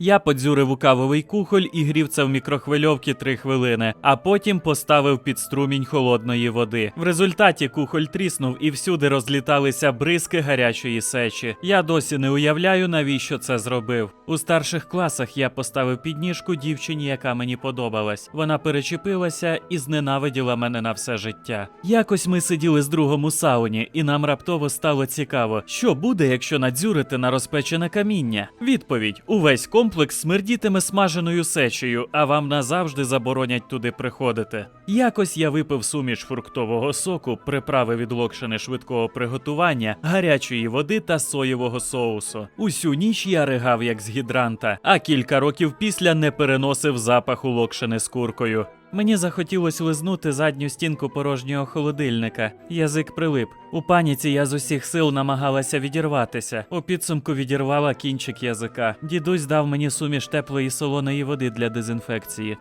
Я подзюрив у кавовий кухоль і грів це в мікрохвильовці 3 хвилини, а потім поставив під струмінь холодної води. В результаті кухоль тріснув і всюди розліталися бризки гарячої сечі. Я досі не уявляю, навіщо це зробив. У старших класах я поставив підніжку дівчині, яка мені подобалась. Вона перечепилася і зненавиділа мене на все життя. Якось ми сиділи з другом у сауні, і нам раптово стало цікаво, що буде, якщо надзюрити на розпечене каміння. Відповідь: увесь комплекс смердітиме смаженою сечею, а вам назавжди заборонять туди приходити. Якось я випив суміш фруктового соку, приправи від локшини швидкого приготування, гарячої води та соєвого соусу. Усю ніч я ригав як з гідранта, а кілька років після не переносив запаху локшини з куркою. Мені захотілося лизнути задню стінку порожнього холодильника. Язик прилип. У паніці я з усіх сил намагалася відірватися. У підсумку відірвала кінчик язика. Дідусь дав мені суміш теплої солоної води для дезінфекції.